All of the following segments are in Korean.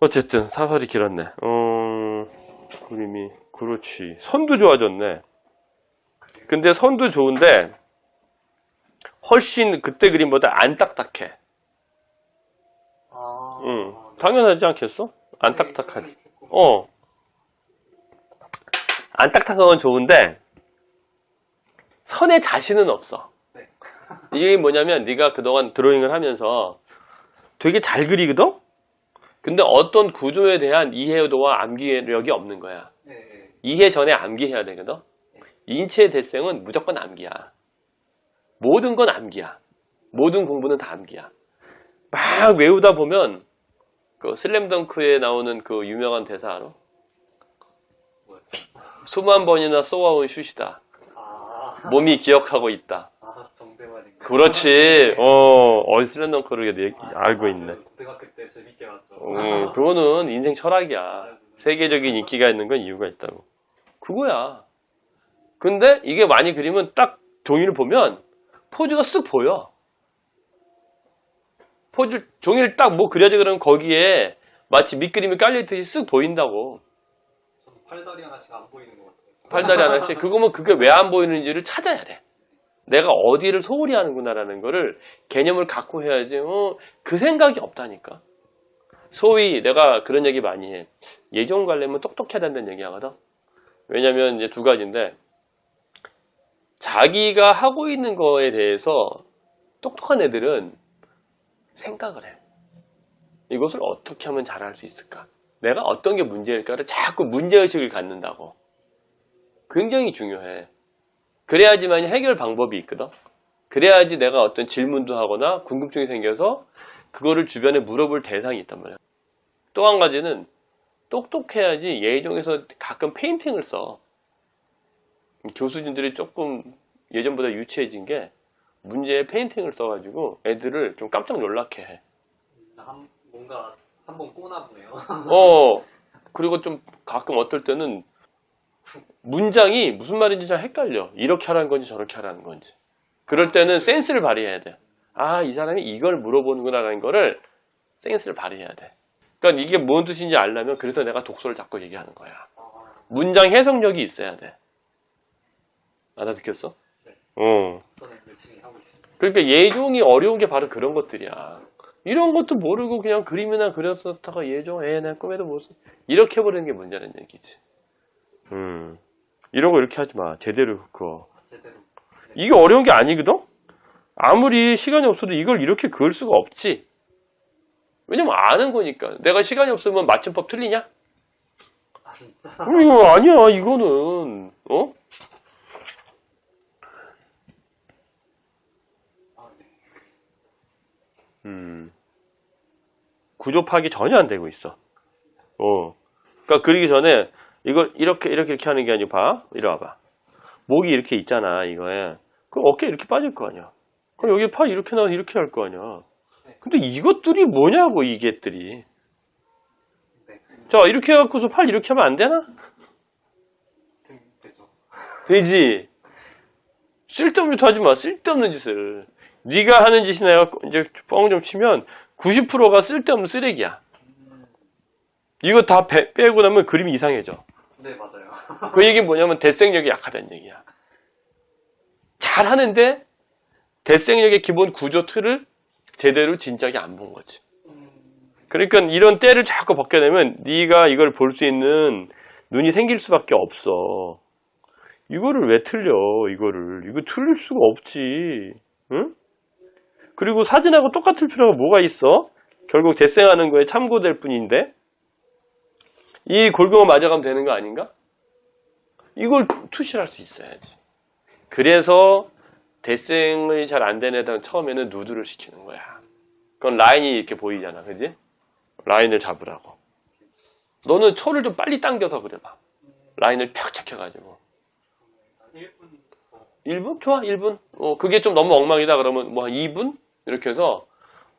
어쨌든 사설이 길었네. 어, 그림이 그렇지. 선도 좋아졌네. 근데 선도 좋은데 훨씬 그때 그림보다 안 딱딱해. 아. 응. 당연하지 않겠어? 안 딱딱하지. 어. 안 딱딱한 건 좋은데 선에 자신은 없어. 네. 이게 뭐냐면 네가 그동안 드로잉을 하면서 되게 잘 그리거든? 근데 어떤 구조에 대한 이해도와 암기력이 없는 거야. 네, 네. 이해 전에 암기해야 되거든? 인체의 대생은 무조건 암기야. 모든 건 암기야. 모든 공부는 다 암기야. 막 외우다 보면 그 슬램덩크에 나오는 그 유명한 대사 알아? 수만 번이나 쏘아온 슛이다. 아. 몸이 기억하고 있다. 아, 정대만인가. 그렇지. 어, 어 슬램덩크를 얘기- 아, 알고 아, 있네. 그 고등학교 때 재밌게 봤죠. 음, 그거는 인생 철학이야. 세계적인 인기가 있는 건 이유가 있다고. 그거야. 근데 이게 많이 그리면 딱 종이를 보면 포즈가 쓱 보여. 포즈, 종이를 딱 뭐 그려져 그러면 거기에 마치 밑그림이 깔려있듯이 쓱 보인다고. 팔다리 하나씩 안 보이는 것 같아요. 팔다리 하나씩. 그거면 그게 왜 안 보이는지를 찾아야 돼. 내가 어디를 소홀히 하는구나라는 거를 개념을 갖고 해야지, 어, 그 생각이 없다니까. 소위 내가 그런 얘기 많이 해. 예종 관례면 똑똑해야 된다는 얘기 하거든. 왜냐면 이제 두 가지인데, 자기가 하고 있는 거에 대해서 똑똑한 애들은 생각을 해. 이것을 어떻게 하면 잘할 수 있을까? 내가 어떤 게 문제일까를 자꾸 문제의식을 갖는다고. 굉장히 중요해. 그래야지만 해결 방법이 있거든. 그래야지 내가 어떤 질문도 하거나 궁금증이 생겨서 그거를 주변에 물어볼 대상이 있단 말이야. 또 한 가지는 똑똑해야지 예종에서 가끔 페인팅을 써. 교수진들이 조금 예전보다 유치해진 게 문제에 페인팅을 써가지고 애들을 좀 깜짝 놀라게 해. 한, 뭔가 한번 꼬나 보네요. 어, 그리고 좀 가끔 어떨 때는 문장이 무슨 말인지 잘 헷갈려. 이렇게 하라는 건지 저렇게 하라는 건지. 그럴 때는 센스를 발휘해야 돼. 아, 이 사람이 이걸 물어보는구나라는 거를 센스를 발휘해야 돼. 그러니까 이게 뭔 뜻인지 알려면 그래서 내가 독서를 자꾸 얘기하는 거야. 아, 문장 해석력이 있어야 돼. 알아듣겠어? 네. 어. 그러니까 예종이 어려운 게 바로 그런 것들이야. 이런 것도 모르고 그냥 그림이나 그렸었다가 예종, 애, 내 꿈에도 못 써. 이렇게 해버리는 게 문제라는 얘기지. 음. 거 이렇게 하지 마. 제대로 그거. 이게 어려운 게 아니거든? 아무리 시간이 없어도 이걸 이렇게 그을 수가 없지. 왜냐면 아는 거니까. 내가 시간이 없으면 맞춤법 틀리냐? 아, 이거 아니야, 이거는. 어? 아, 네. 음. 구조 파악이 전혀 안 되고 있어. 어. 그러니까 그리기 전에 이걸 이렇게 이렇게 이렇게 하는 게 아니고 봐. 이리 와봐. 목이 이렇게 있잖아, 이거에. 그럼 어깨 이렇게 빠질 거 아니야. 그럼 여기 팔 이렇게 나와 이렇게 할 거 아니야. 근데 이것들이 뭐냐고, 이게들이. 네. 자, 이렇게 해갖고서 팔 이렇게 하면 안 되나? 등 되죠. 되지. 쓸데없는 짓 하지 마. 쓸데없는 짓을. 네가 하는 짓이 내가 이제 뻥 좀 치면 90%가 쓸데없는 쓰레기야. 이거 다 빼, 빼고 나면 그림이 이상해져. 네, 맞아요. 그 얘기는 뭐냐면 대생력이 약하다는 얘기야. 잘 하는데 대생력의 기본 구조 틀을 제대로 진작에 안 본 거지. 그러니까 이런 때를 자꾸 벗겨내면 네가 이걸 볼 수 있는 눈이 생길 수밖에 없어. 이거를 왜 틀려? 이거를 이거 틀릴 수가 없지. 응? 그리고 사진하고 똑같을 필요가 뭐가 있어? 결국 대생하는 거에 참고될 뿐인데 이 골경을 맞아가면 되는 거 아닌가? 이걸 투실할 수 있어야지. 그래서 대생이 잘 안 되는 애들은 처음에는 누드를 시키는 거야. 그건 라인이 이렇게 보이잖아, 그지? 라인을 잡으라고. 너는 초를 좀 빨리 당겨서 그려봐. 라인을 펴 착혀가지고. 1분 1분? 좋아, 1분. 어, 그게 좀 너무 엉망이다 그러면 뭐 한 2분? 이렇게 해서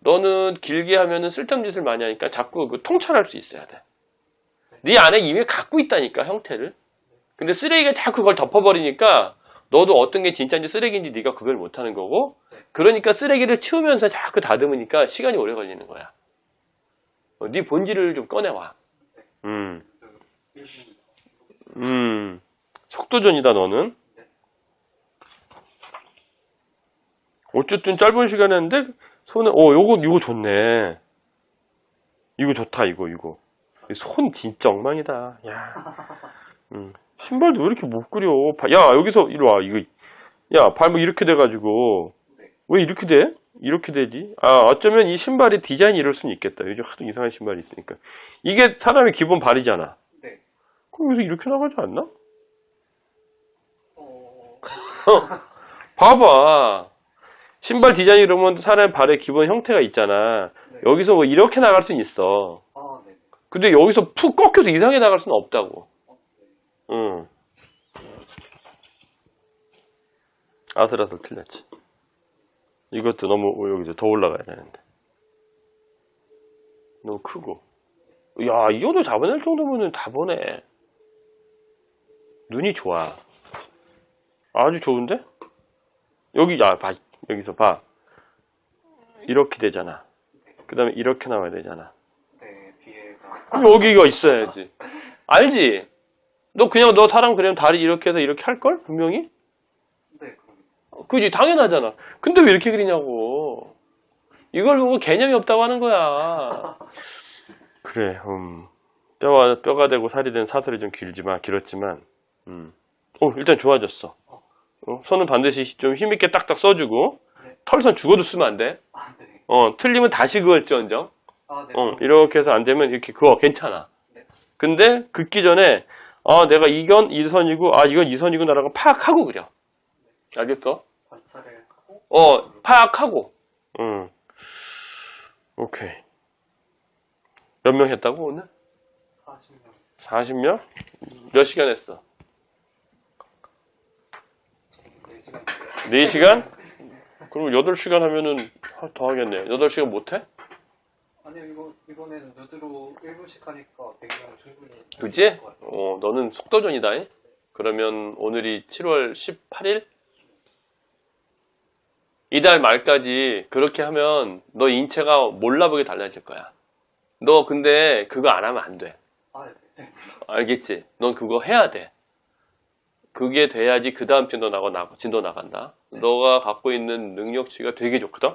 너는 길게 하면은 쓸데없는 짓을 많이 하니까 자꾸 그 통찰할 수 있어야 돼. 네 안에 이미 갖고 있다니까, 형태를. 근데 쓰레기가 자꾸 그걸 덮어버리니까 너도 어떤 게 진짜인지 쓰레기인지 네가 구별 못하는 거고 그러니까 쓰레기를 치우면서 자꾸 다듬으니까 시간이 오래 걸리는 거야. 어, 네 본질을 좀 꺼내와. 음, 그 1분 음, 속도전이다 너는. 어쨌든 짧은 시간에 했는데 손에 어 요거 이거 좋네. 이거 좋다 이거 이거. 손 진짜 엉망이다. 야. 음, 신발도 왜 이렇게 못 그려? 바- 야 여기서 이리 와 이거. 야 발목 이렇게 돼 가지고 네. 왜 이렇게 돼? 이렇게 되지? 아 어쩌면 이 신발의 디자인이 이럴 수는 있겠다. 요즘 하도 이상한 신발이 있으니까. 이게 사람의 기본 발이잖아. 네. 그럼 여기서 이렇게 나가지 않나? 어, 봐봐. 신발 디자인 이러면 사람의 발의 기본 형태가 있잖아. 네. 여기서 뭐 이렇게 나갈 수는 있어. 근데 여기서 푹 꺾여서 이상하게 나갈 수는 없다고. 응. 아슬아슬 틀렸지. 이것도 너무 여기서 더 올라가야 되는데. 너무 크고. 야, 이 정도 잡아낼 정도면은 다 보네. 눈이 좋아. 아주 좋은데? 여기, 야, 봐. 여기서 봐. 이렇게 되잖아. 그 다음에 이렇게 나와야 되잖아. 그럼 여기가 있어야지. 알지? 너 그냥 너 사람 그리면 다리 이렇게 해서 이렇게 할걸? 분명히? 네. 그지 당연하잖아. 근데 왜 이렇게 그리냐고. 이걸 보고 개념이 없다고 하는 거야. 그래, 음. 뼈가, 뼈가 되고 살이 된 사슬이 좀 길지만, 길었지만, 음. 어, 일단 좋아졌어. 어, 손은 반드시 좀 힘있게 딱딱 써주고, 네. 털선 죽어도 쓰면 안 돼. 아, 네. 어, 틀리면 다시 그을지언정. 아, 네. 어, 이렇게 해서 안 되면 이렇게 그거 괜찮아. 네. 근데 긋기 전에 아 내가 이건 이 선이고 아 이건 이 선이구나라고 파악하고 그려. 알겠어? 관찰을 하고. 어 파악하고. 응. 오케이. 몇 명 했다고 오늘? 40명. 40명? 몇 시간 했어? 4시간. 4시간? 그럼 8시간 하면은 더 하겠네. 8시간 못 해? 아니요, 이거, 이번에는 누드로 1분씩 하니까 100명 충분히. 같아요. 어, 너는 속도전이다. 잉? 그러면 오늘이 7월 18일? 이달 말까지 그렇게 하면 너 인체가 몰라보게 달라질 거야. 너 근데 그거 안 하면 안 돼. 아, 네. 알겠지? 넌 그거 해야 돼. 그게 돼야지 그 다음 진도 나가, 나, 진도 나간다. 너가 갖고 있는 능력치가 되게 좋거든?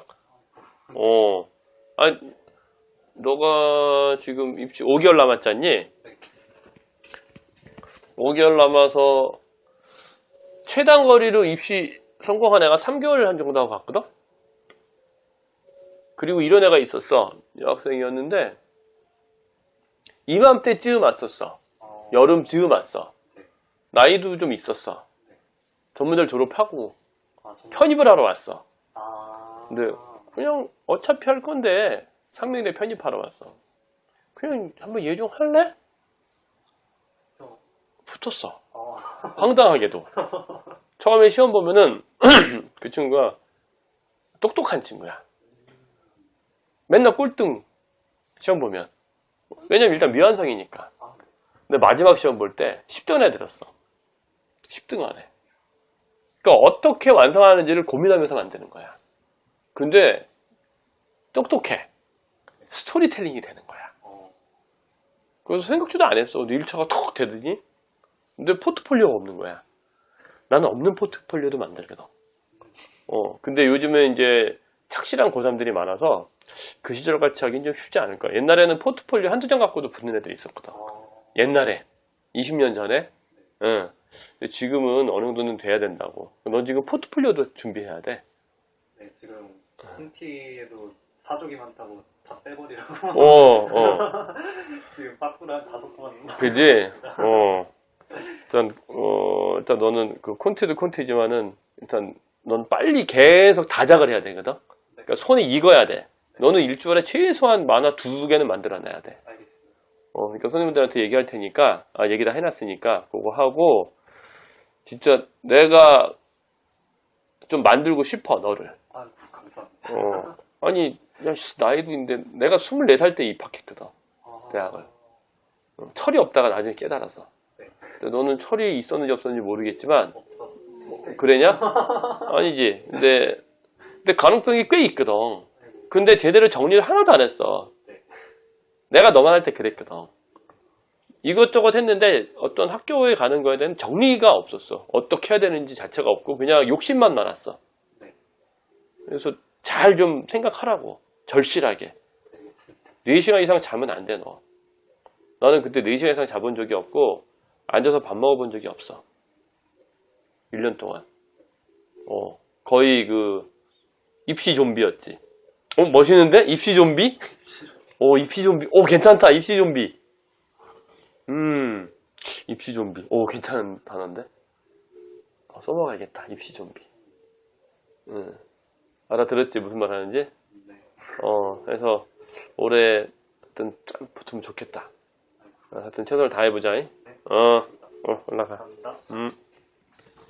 어. 아니, 너가 지금 입시 5개월 남았잖니? 5개월 남아서 최단 거리로 입시 성공한 애가 3개월 한 정도 하고 갔거든? 그리고 이런 애가 있었어. 여학생이었는데, 이맘때쯤 왔었어. 어, 여름쯤 왔어. 나이도 좀 있었어. 전문대를 졸업하고 아. 편입을 하러 왔어. 아. 네. 그냥 어차피 할 건데 상명대 편입하러 왔어. 그냥 한번 예종 할래? 저, 붙었어. 어. 황당하게도. 처음에 시험 보면은 그 친구가 똑똑한 친구야. 맨날 꼴등 시험 보면. 왜냐면 일단 미완성이니까. 아, 네. 근데 마지막 시험 볼 때 10등 안에 들었어. 10등 안에. 그러니까 어떻게 완성하는지를 고민하면서 만드는 거야. 근데 똑똑해. 스토리텔링이 되는 거야. 어. 그래서 생각지도 안 했어. 1차가 톡 되더니. 근데 포트폴리오가 없는 거야. 나는 없는 포트폴리오도 만들거든. 어, 근데 요즘에 이제 착실한 고3들이 많아서 그 시절 같이 하긴 좀 쉽지 않을 거야. 옛날에는 포트폴리오 한두 장 갖고도 붙는 애들이 있었거든. 어. 옛날에 20년 전에 응. 근데 지금은 어느 정도는 돼야 된다고 넌 지금 포트폴리오도 준비해야 돼 네, 지금 홈티에도 사족이 많다고 다 빼버리라고. 어, 어, 지금 빠꾸를 한 다섯 번. 그지? 어. 일단, 어, 일단 너는 그 콘티도 콘티지만은 일단 넌 빨리 계속 다작을 해야 되거든? 그러니까 손이 익어야 돼. 너는 일주일에 최소한 만화 두 개는 만들어내야 돼. 알겠습니다. 어, 그러니까 선생님들한테 얘기할 테니까, 아, 얘기 다 해놨으니까, 그거 하고, 진짜 내가 좀 만들고 싶어, 너를. 아, 감사합니다. 어. 아니, 야, 씨, 나이도 있는데, 내가 24살 때 입학했거든. 아, 대학을. 어, 철이 없다가 나중에 깨달아서. 네. 너는 철이 있었는지 없었는지 모르겠지만, 없어. 그래냐? 아니지. 근데, 근데 가능성이 꽤 있거든. 근데 제대로 정리를 하나도 안 했어. 네. 내가 너만 할 때 그랬거든. 이것저것 했는데 어떤 학교에 가는 거에 대한 정리가 없었어. 어떻게 해야 되는지 자체가 없고 그냥 욕심만 많았어. 네. 그래서 잘 좀 생각하라고. 절실하게. 4시간 이상 자면 안 돼, 너. 나는 그때 4시간 이상 자본 적이 없고 앉아서 밥 먹어본 적이 없어. 1년 동안. 어, 거의 그 입시 좀비였지. 어, 멋있는데? 입시 좀비? 오, 입시 좀비. 오, 괜찮다. 입시 좀비. 음, 입시 좀비. 오, 괜찮은 단어인데? 어, 써먹어야겠다. 입시 좀비. 음. 알아들었지? 무슨 말 하는지? 네. 어, 그래서 올해 하여튼 쫙 붙으면 좋겠다. 어, 하여튼 최선을 다해보자. 잉? 어, 어, 올라가. 음.